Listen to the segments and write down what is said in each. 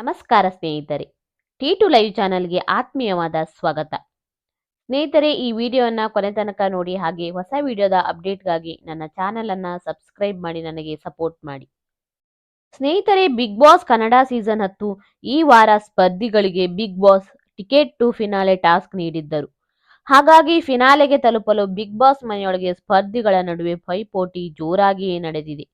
ನಮಸ್ಕಾರ ಸ್ನೇಹಿತರೆ. T to live ಚಾನಲ್ಗೆ ಆತ್ಮೀಯವಾದ ಸ್ವಾಗತ. ಸ್ನೇಹಿತರೆ, ಈ ವಿಡಿಯೋವನ್ನು ಕೊನೆ ತನಕ ನೋಡಿ ಹಾಗೆ ಹೊಸ ವಿಡಿಯೋದ ಅಪ್ಡೇಟ್ಗಾಗಿ ನನ್ನ ಚಾನಲನ್ನು ಸಬ್ಸ್ಕ್ರೈಬ್ ಮಾಡಿ ನನಗೆ ಸಪೋರ್ಟ್ ಮಾಡಿ. ಸ್ನೇಹಿತರೆ ಬಿಗ್ ಬಾಸ್ ಕನ್ನಡ ಸೀಸನ್ ಹತ್ತು ಈ ವಾರ ಸ್ಪರ್ಧಿಗಳಿಗೆ Bigg Boss ticket to finale task ನೀಡಿದ್ದರು. ಹಾಗಾಗಿ ಫಿನಾಲೆಗೆ ತಲುಪಲು ಬಿಗ್ ಬಾಸ್ ಮನೆಯೊಳಗೆ ಸ್ಪರ್ಧಿಗಳ ನಡುವೆ ಪೈಪೋಟಿ ಜೋರಾಗಿಯೇ ನಡೆದಿದೆ.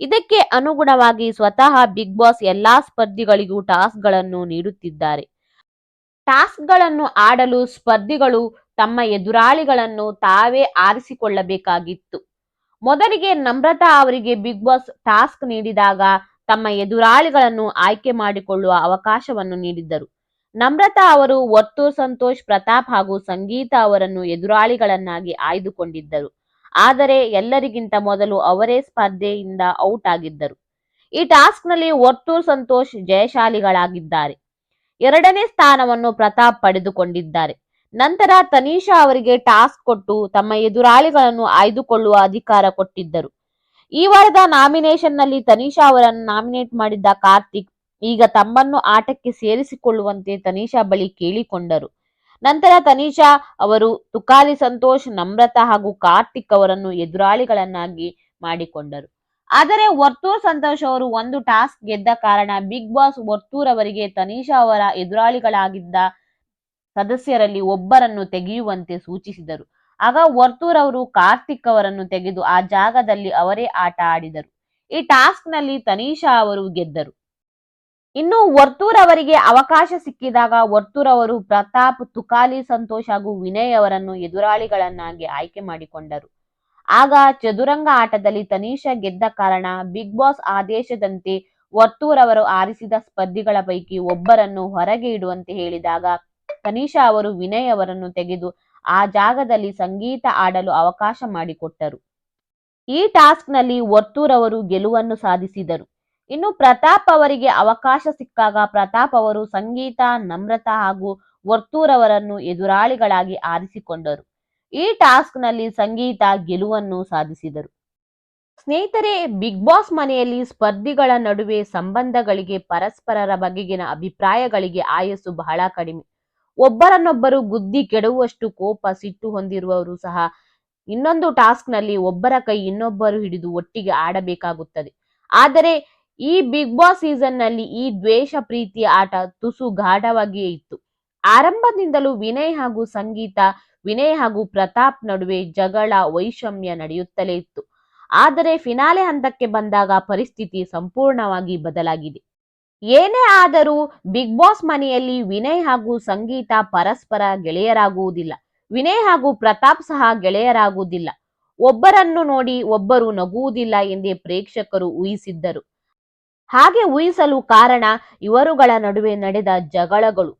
ಇದಕ್ಕೆ ಅನುಗುಣವಾಗಿ ಸ್ವತಃ ಬಿಗ್ ಬಾಸ್ ಎಲ್ಲಾ ಸ್ಪರ್ಧಿಗಳಿಗೂ ಟಾಸ್ಕ್ಗಳನ್ನು ನೀಡುತ್ತಿದ್ದಾರೆ. ಟಾಸ್ಕ್ಗಳನ್ನು ಆಡಲು ಸ್ಪರ್ಧಿಗಳು ತಮ್ಮ ಎದುರಾಳಿಗಳನ್ನು ತಾವೇ ಆರಿಸಿಕೊಳ್ಳಬೇಕಾಗಿತ್ತು. ಮೊದಲಿಗೆ ನಮ್ರತಾ ಅವರಿಗೆ ಬಿಗ್ ಬಾಸ್ ಟಾಸ್ಕ್ ನೀಡಿದಾಗ ತಮ್ಮ ಎದುರಾಳಿಗಳನ್ನು ಆಯ್ಕೆ ಮಾಡಿಕೊಳ್ಳುವ ಅವಕಾಶವನ್ನು ನೀಡಿದ್ದರು. ನಮ್ರತಾ ಅವರು ಒತ್ತು, ಸಂತೋಷ್, ಪ್ರತಾಪ್ ಹಾಗೂ ಸಂಗೀತ ಅವರನ್ನು ಎದುರಾಳಿಗಳನ್ನಾಗಿ ಆಯ್ದುಕೊಂಡಿದ್ದರು. ಆದರೆ ಎಲ್ಲರಿಗಿಂತ ಮೊದಲು ಅವರೇ ಸ್ಪರ್ಧೆಯಿಂದ ಔಟ್ ಆಗಿದ್ದರು. ಈ ಟಾಸ್ಕ್ನಲ್ಲಿ ವರ್ತೂರ್ ಸಂತೋಷ್ ಜಯಶಾಲಿಗಳಾಗಿದ್ದಾರೆ. ಎರಡನೇ ಸ್ಥಾನವನ್ನು ಪ್ರತಾಪ್ ಪಡೆದುಕೊಂಡಿದ್ದಾರೆ. ನಂತರ ತನೀಶಾ ಅವರಿಗೆ ಟಾಸ್ಕ್ ಕೊಟ್ಟು ತಮ್ಮ ಎದುರಾಳಿಗಳನ್ನು ಆಯ್ದುಕೊಳ್ಳುವ ಅಧಿಕಾರ ಕೊಟ್ಟಿದ್ದರು. ಈ ವಾರದ ನಾಮಿನೇಷನ್ನಲ್ಲಿ ತನಿಷಾ ಅವರನ್ನು ನಾಮಿನೇಟ್ ಮಾಡಿದ್ದ ಕಾರ್ತಿಕ್ ಈಗ ತಮ್ಮನ್ನು ಆಟಕ್ಕೆ ಸೇರಿಸಿಕೊಳ್ಳುವಂತೆ ತನಿಷಾ ಬಳಿ ಕೇಳಿಕೊಂಡರು. ನಂತರ ತನಿಷಾ ಅವರು ತುಕಾಲಿ ಸಂತೋಷ್, ನಮ್ರತಾ ಹಾಗೂ ಕಾರ್ತಿಕ್ ಅವರನ್ನು ಎದುರಾಳಿಗಳನ್ನಾಗಿ ಮಾಡಿಕೊಂಡರು. ಆದರೆ ವರ್ತೂರ್ ಸಂತೋಷ್ ಅವರು ಒಂದು ಟಾಸ್ಕ್ ಗೆದ್ದ ಕಾರಣ ಬಿಗ್ ಬಾಸ್ ವರ್ತೂರ್ ಅವರಿಗೆ ತನಿಷಾ ಅವರ ಎದುರಾಳಿಗಳಾಗಿದ್ದ ಸದಸ್ಯರಲ್ಲಿ ಒಬ್ಬರನ್ನು ತೆಗೆಯುವಂತೆ ಸೂಚಿಸಿದರು. ಆಗ ವರ್ತೂರ್ ಅವರು ಕಾರ್ತಿಕ್ ಅವರನ್ನು ತೆಗೆದು ಆ ಜಾಗದಲ್ಲಿ ಅವರೇ ಆಟ ಆಡಿದರು. ಈ ಟಾಸ್ಕ್ನಲ್ಲಿ ತನಿಷಾ ಅವರು ಗೆದ್ದರು. ಇನ್ನು ವರ್ತೂರ್ ಅವರಿಗೆ ಅವಕಾಶ ಸಿಕ್ಕಿದಾಗ ವರ್ತೂರ್ ಅವರು ಪ್ರತಾಪ್, ತುಕಾಲಿ, ಸಂತೋಷ್ ಹಾಗೂ ವಿನಯ್ ಅವರನ್ನು ಎದುರಾಳಿಗಳನ್ನಾಗಿ ಆಯ್ಕೆ ಮಾಡಿಕೊಂಡರು. ಆಗ ಚದುರಂಗ ಆಟದಲ್ಲಿ ತನೀಷಾ ಗೆದ್ದ ಕಾರಣ ಬಿಗ್ ಬಾಸ್ ಆದೇಶದಂತೆ ವರ್ತೂರ್ ಅವರು ಆರಿಸಿದ ಸ್ಪರ್ಧಿಗಳ ಪೈಕಿ ಒಬ್ಬರನ್ನು ಹೊರಗೆ ಇಡುವಂತೆ ಹೇಳಿದಾಗ ತನೀಷಾ ಅವರು ವಿನಯ್ ಅವರನ್ನು ತೆಗೆದು ಆ ಜಾಗದಲ್ಲಿ ಸಂಗೀತ ಆಡಲು ಅವಕಾಶ ಮಾಡಿಕೊಟ್ಟರು. ಈ ಟಾಸ್ಕ್ನಲ್ಲಿ ವರ್ತೂರ್ ಅವರು ಗೆಲುವನ್ನು ಸಾಧಿಸಿದರು. ಇನ್ನು ಪ್ರತಾಪ್ ಅವರಿಗೆ ಅವಕಾಶ ಸಿಕ್ಕಾಗ ಪ್ರತಾಪ್ ಅವರು ಸಂಗೀತ, ನಮ್ರತ ಹಾಗೂ ವರ್ತೂರವರನ್ನು ಎದುರಾಳಿಗಳಾಗಿ ಆರಿಸಿಕೊಂಡರು. ಈ ಟಾಸ್ಕ್ನಲ್ಲಿ ಸಂಗೀತ ಗೆಲುವನ್ನು ಸಾಧಿಸಿದರು. ಸ್ನೇಹಿತರೆ, ಬಿಗ್ ಬಾಸ್ ಮನೆಯಲ್ಲಿ ಸ್ಪರ್ಧಿಗಳ ನಡುವೆ ಸಂಬಂಧಗಳಿಗೆ ಪರಸ್ಪರರ ಬಗೆಗಿನ ಅಭಿಪ್ರಾಯಗಳಿಗೆ ಆಯಸ್ಸು ಬಹಳ ಕಡಿಮೆ. ಒಬ್ಬರನ್ನೊಬ್ಬರು ಗುದ್ದಿ ಕೆಡುವಷ್ಟು ಕೋಪ, ಸಿಟ್ಟು ಹೊಂದಿರುವವರು ಸಹ ಇನ್ನೊಂದು ಟಾಸ್ಕ್ನಲ್ಲಿ ಒಬ್ಬರ ಕೈ ಇನ್ನೊಬ್ಬರು ಹಿಡಿದು ಒಟ್ಟಿಗೆ ಆಡಬೇಕಾಗುತ್ತದೆ. ಆದರೆ ಈ ಬಿಗ್ ಬಾಸ್ ಸೀಸನ್ನಲ್ಲಿ ಈ ದ್ವೇಷ ಪ್ರೀತಿಯ ಆಟ ತುಸು ಗಾಢವಾಗಿಯೇ ಇತ್ತು. ಆರಂಭದಿಂದಲೂ ವಿನಯ್ ಹಾಗೂ ಸಂಗೀತ, ವಿನಯ್ ಹಾಗೂ ಪ್ರತಾಪ್ ನಡುವೆ ಜಗಳ, ವೈಷಮ್ಯ ನಡೆಯುತ್ತಲೇ ಇತ್ತು. ಆದರೆ ಫಿನಾಲೆ ಹಂತಕ್ಕೆ ಬಂದಾಗ ಪರಿಸ್ಥಿತಿ ಸಂಪೂರ್ಣವಾಗಿ ಬದಲಾಗಿದೆ. ಏನೇ ಆದರೂ ಬಿಗ್ ಬಾಸ್ ಮನೆಯಲ್ಲಿ ವಿನಯ್ ಹಾಗೂ ಸಂಗೀತ ಪರಸ್ಪರ ಗೆಳೆಯರಾಗುವುದಿಲ್ಲ. ವಿನಯ್ ಹಾಗೂ ಪ್ರತಾಪ್ ಸಹ ಗೆಳೆಯರಾಗುವುದಿಲ್ಲ. ಒಬ್ಬರನ್ನು ನೋಡಿ ಒಬ್ಬರು ನಗುವುದಿಲ್ಲ ಎಂದೇ ಪ್ರೇಕ್ಷಕರು ಊಹಿಸಿದ್ದರು. ಹಾಗೆ ಊಹಿಸಲು ಕಾರಣ ಇವರುಗಳ ನಡುವೆ ನಡೆದ ಜಗಳಗಳು.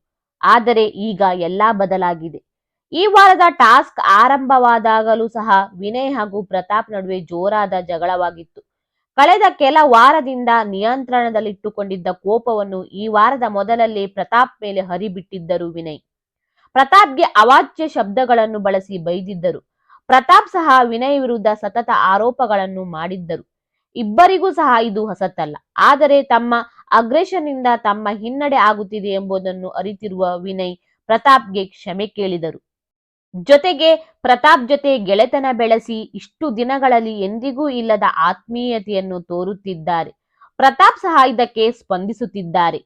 ಆದರೆ ಈಗ ಎಲ್ಲಾ ಬದಲಾಗಿದೆ. ಈ ವಾರದ ಟಾಸ್ಕ್ ಆರಂಭವಾದಾಗಲೂ ಸಹ ವಿನಯ್ ಹಾಗೂ ಪ್ರತಾಪ್ ನಡುವೆ ಜೋರಾದ ಜಗಳವಾಗಿತ್ತು. ಕಳೆದ ಕೆಲ ವಾರದಿಂದ ನಿಯಂತ್ರಣದಲ್ಲಿಟ್ಟುಕೊಂಡಿದ್ದ ಕೋಪವನ್ನು ಈ ವಾರದ ಮೊದಲಲ್ಲೇ ಪ್ರತಾಪ್ ಮೇಲೆ ಹರಿಬಿಟ್ಟಿದ್ದರು ವಿನಯ್. ಪ್ರತಾಪ್ಗೆ ಅವಾಚ್ಯ ಶಬ್ದಗಳನ್ನು ಬಳಸಿ ಬೈದಿದ್ದರು. ಪ್ರತಾಪ್ ಸಹ ವಿನಯ್ ವಿರುದ್ಧ ಸತತ ಆರೋಪಗಳನ್ನು ಮಾಡಿದ್ದರು. ಇಬ್ಬರಿಗೂ ಸಹ ಇದು ಹೊಸತಲ್ಲ. ಆದರೆ ತಮ್ಮ ಅಗ್ರೆಷನ್ ಇಂದ ತಮ್ಮ ಹಿನ್ನಡೆ ಆಗುತ್ತಿದೆ ಎಂಬುದನ್ನು ಅರಿತಿರುವ ವಿನಯ್ ಪ್ರತಾಪ್ಗೆ ಕ್ಷಮೆ ಕೇಳಿದರು. ಜೊತೆಗೆ ಪ್ರತಾಪ್ ಜೊತೆ ಗೆಳೆತನ ಬೆಳೆಸಿ ಇಷ್ಟು ದಿನಗಳಲ್ಲಿ ಎಂದಿಗೂ ಇಲ್ಲದ ಆತ್ಮೀಯತೆಯನ್ನು ತೋರುತ್ತಿದ್ದಾರೆ. ಪ್ರತಾಪ್ ಸಹ ಇದಕ್ಕೆ ಸ್ಪಂದಿಸುತ್ತಿದ್ದಾರೆ.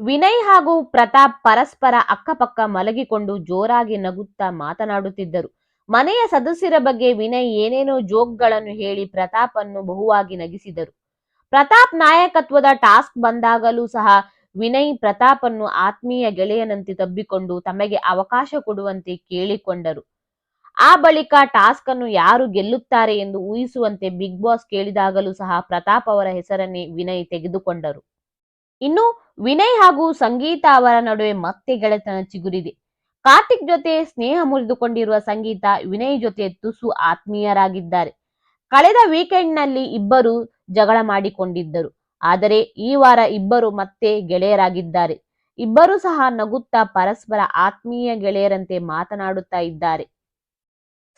ವಿನಯ್ ಹಾಗೂ ಪ್ರತಾಪ್ ಪರಸ್ಪರ ಅಕ್ಕಪಕ್ಕ ಮಲಗಿಕೊಂಡು ಜೋರಾಗಿ ನಗುತ್ತಾ ಮಾತನಾಡುತ್ತಿದ್ದರು. ಮನೆಯ ಸದಸ್ಯರ ಬಗ್ಗೆ ವಿನಯ್ ಏನೇನೋ ಜೋಕ್ಗಳನ್ನು ಹೇಳಿ ಪ್ರತಾಪ್ ಅನ್ನು ಬಹುವಾಗಿ ನಗಿಸಿದರು. ಪ್ರತಾಪ್ ನಾಯಕತ್ವದ ಟಾಸ್ಕ್ ಬಂದಾಗಲೂ ಸಹ ವಿನಯ್ ಪ್ರತಾಪ್ ಅನ್ನು ಆತ್ಮೀಯ ಗೆಳೆಯನಂತೆ ತಬ್ಬಿಕೊಂಡು ತಮಗೆ ಅವಕಾಶ ಕೊಡುವಂತೆ ಕೇಳಿಕೊಂಡರು. ಆ ಬಳಿಕ ಟಾಸ್ಕ್ ಅನ್ನು ಯಾರು ಗೆಲ್ಲುತ್ತಾರೆ ಎಂದು ಊಹಿಸುವಂತೆ ಬಿಗ್ ಬಾಸ್ ಕೇಳಿದಾಗಲೂ ಸಹ ಪ್ರತಾಪ್ ಅವರ ಹೆಸರನ್ನೇ ವಿನಯ್ ತೆಗೆದುಕೊಂಡರು. ಇನ್ನು ವಿನಯ್ ಹಾಗೂ ಸಂಗೀತ ಅವರ ನಡುವೆ ಮತ್ತೆ ಗೆಳೆತನ ಚಿಗುರಿದೆ. ಕಾರ್ತಿಕ್ ಜೊತೆ ಸ್ನೇಹ ಮುರಿದುಕೊಂಡಿರುವ ಸಂಗೀತ ವಿನಯ್ ಜೊತೆ ತುಸು ಆತ್ಮೀಯರಾಗಿದ್ದಾರೆ. ಕಳೆದ ವೀಕೆಂಡ್ನಲ್ಲಿ ಇಬ್ಬರು ಜಗಳ ಮಾಡಿಕೊಂಡಿದ್ದರು. ಆದರೆ ಈ ವಾರ ಇಬ್ಬರು ಮತ್ತೆ ಗೆಳೆಯರಾಗಿದ್ದಾರೆ. ಇಬ್ಬರು ಸಹ ನಗುತ್ತಾ ಪರಸ್ಪರ ಆತ್ಮೀಯ ಗೆಳೆಯರಂತೆ ಮಾತನಾಡುತ್ತಾ ಇದ್ದಾರೆ.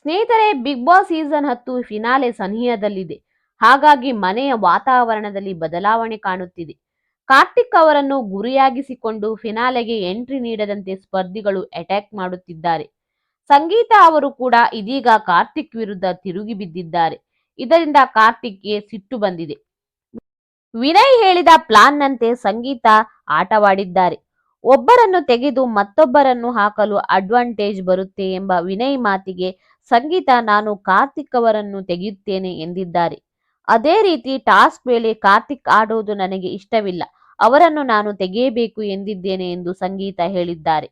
ಸ್ನೇಹಿತರೆ, ಬಿಗ್ ಬಾಸ್ ಸೀಸನ್ ಹತ್ತು ಫಿನಾಲೆ ಸನಿಹದಲ್ಲಿದೆ. ಹಾಗಾಗಿ ಮನೆಯ ವಾತಾವರಣದಲ್ಲಿ ಬದಲಾವಣೆ ಕಾಣುತ್ತಿದೆ. ಕಾರ್ತಿಕ್ ಅವರನ್ನು ಗುರಿಯಾಗಿಸಿಕೊಂಡು ಫಿನಾಲೆಗೆ ಎಂಟ್ರಿ ನೀಡದಂತೆ ಸ್ಪರ್ಧಿಗಳು ಅಟ್ಯಾಕ್ ಮಾಡುತ್ತಿದ್ದಾರೆ. ಸಂಗೀತ ಅವರು ಕೂಡ ಇದೀಗ ಕಾರ್ತಿಕ್ ವಿರುದ್ಧ ತಿರುಗಿ ಬಿದ್ದಿದ್ದಾರೆ. ಇದರಿಂದ ಕಾರ್ತಿಕ್ಗೆ ಸಿಟ್ಟು ಬಂದಿದೆ. ವಿನಯ್ ಹೇಳಿದ ಪ್ಲಾನ್ನಂತೆ ಸಂಗೀತ ಆಟವಾಡಿದ್ದಾರೆ. ಒಬ್ಬರನ್ನು ತೆಗೆದು ಮತ್ತೊಬ್ಬರನ್ನು ಹಾಕಲು ಅಡ್ವಾಂಟೇಜ್ ಬರುತ್ತೆ ಎಂಬ ವಿನಯ್ ಮಾತಿಗೆ ಸಂಗೀತ, ನಾನು ಕಾರ್ತಿಕ್ ಅವರನ್ನು ತೆಗೆಯುತ್ತೇನೆ ಎಂದಿದ್ದಾರೆ. ಅದೇ ರೀತಿ ಟಾಸ್ಕ್ ವೇಳೆ ಕಾರ್ತಿಕ್ ಆಡುವುದು ನನಗೆ ಇಷ್ಟವಿಲ್ಲ. ಅವರನ್ನು ನಾನು ತೆಗೆಯಬೇಕು ಎಂದಿದ್ದೇನೆ ಎಂದು ಸಂಗೀತ ಹೇಳಿದ್ದಾರೆ.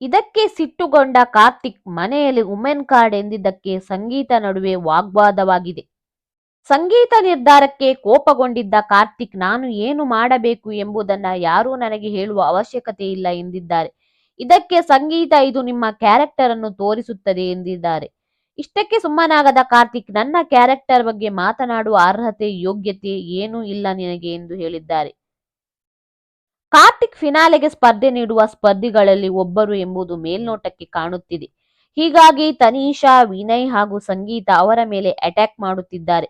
ಇದಕ್ಕೆ ಸಿಟ್ಟುಗೊಂಡ ಕಾರ್ತಿಕ್ ಮನೆಯಲ್ಲಿ ಉಮೆನ್ ಕಾರ್ಡ್ ಎಂದಿದ್ದಕ್ಕೆ ಸಂಗೀತ ನಡುವೆ ವಾಗ್ವಾದವಾಗಿದೆ. ಸಂಗೀತ ನಿರ್ಧಾರಕ್ಕೆ ಕೋಪಗೊಂಡಿದ್ದ ಕಾರ್ತಿಕ್, ನಾನು ಏನು ಮಾಡಬೇಕು ಎಂಬುದನ್ನ ಯಾರೂ ನನಗೆ ಹೇಳುವ ಅವಶ್ಯಕತೆ ಇಲ್ಲ ಎಂದಿದ್ದಾರೆ. ಇದಕ್ಕೆ ಸಂಗೀತ ಇದು ನಿಮ್ಮ ಕ್ಯಾರೆಕ್ಟರ್ ಅನ್ನು ತೋರಿಸುತ್ತದೆ ಎಂದಿದ್ದಾರೆ. ಇಷ್ಟಕ್ಕೆ ಸುಮ್ಮನಾಗದ ಕಾರ್ತಿಕ್, ನನ್ನ ಕ್ಯಾರೆಕ್ಟರ್ ಬಗ್ಗೆ ಮಾತನಾಡುವ ಅರ್ಹತೆ, ಯೋಗ್ಯತೆ ಏನೂ ಇಲ್ಲ ನಿನಗೆ ಎಂದು ಹೇಳಿದ್ದಾರೆ. ಕಾರ್ತಿಕ್ ಫಿನಾಲೆಗೆ ಸ್ಪರ್ಧೆ ನೀಡುವ ಸ್ಪರ್ಧಿಗಳಲ್ಲಿ ಒಬ್ಬರು ಎಂಬುದು ಮೇಲ್ನೋಟಕ್ಕೆ ಕಾಣುತ್ತಿದೆ. ಹೀಗಾಗಿ ತನೀಶಾ ವಿನಯ್ ಹಾಗೂ ಸಂಗೀತ ಅವರ ಮೇಲೆ ಅಟ್ಯಾಕ್ ಮಾಡುತ್ತಿದ್ದಾರೆ.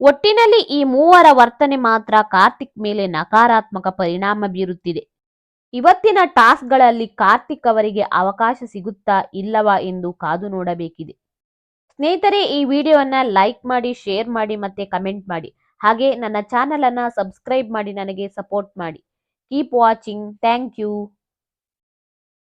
ಒಟ್ಟಿನಲ್ಲಿ ಈ ಮೂವರ ವರ್ತನೆ ಮಾತ್ರ ಕಾರ್ತಿಕ್ ಮೇಲೆ ನಕಾರಾತ್ಮಕ ಪರಿಣಾಮ ಬೀರುತ್ತಿದೆ. ಇವತ್ತಿನ ಟಾಸ್ಕ್ಗಳಲ್ಲಿ ಕಾರ್ತಿಕ್ ಅವರಿಗೆ ಅವಕಾಶ ಸಿಗುತ್ತಾ ಇಲ್ಲವಾ ಎಂದು ಕಾದು ನೋಡಬೇಕಿದೆ. ಸ್ನೇಹಿತರೆ, ಈ ವಿಡಿಯೋವನ್ನ ಲೈಕ್ ಮಾಡಿ ಶೇರ್ ಮಾಡಿ ಮತ್ತೆ ಕಮೆಂಟ್ ಮಾಡಿ. ಹಾಗೆ ನನ್ನ ಚಾನಲ್ ಅನ್ನ ಸಬ್ಸ್ಕ್ರೈಬ್ ಮಾಡಿ, ನನಗೆ ಸಪೋರ್ಟ್ ಮಾಡಿ. Keep watching thank you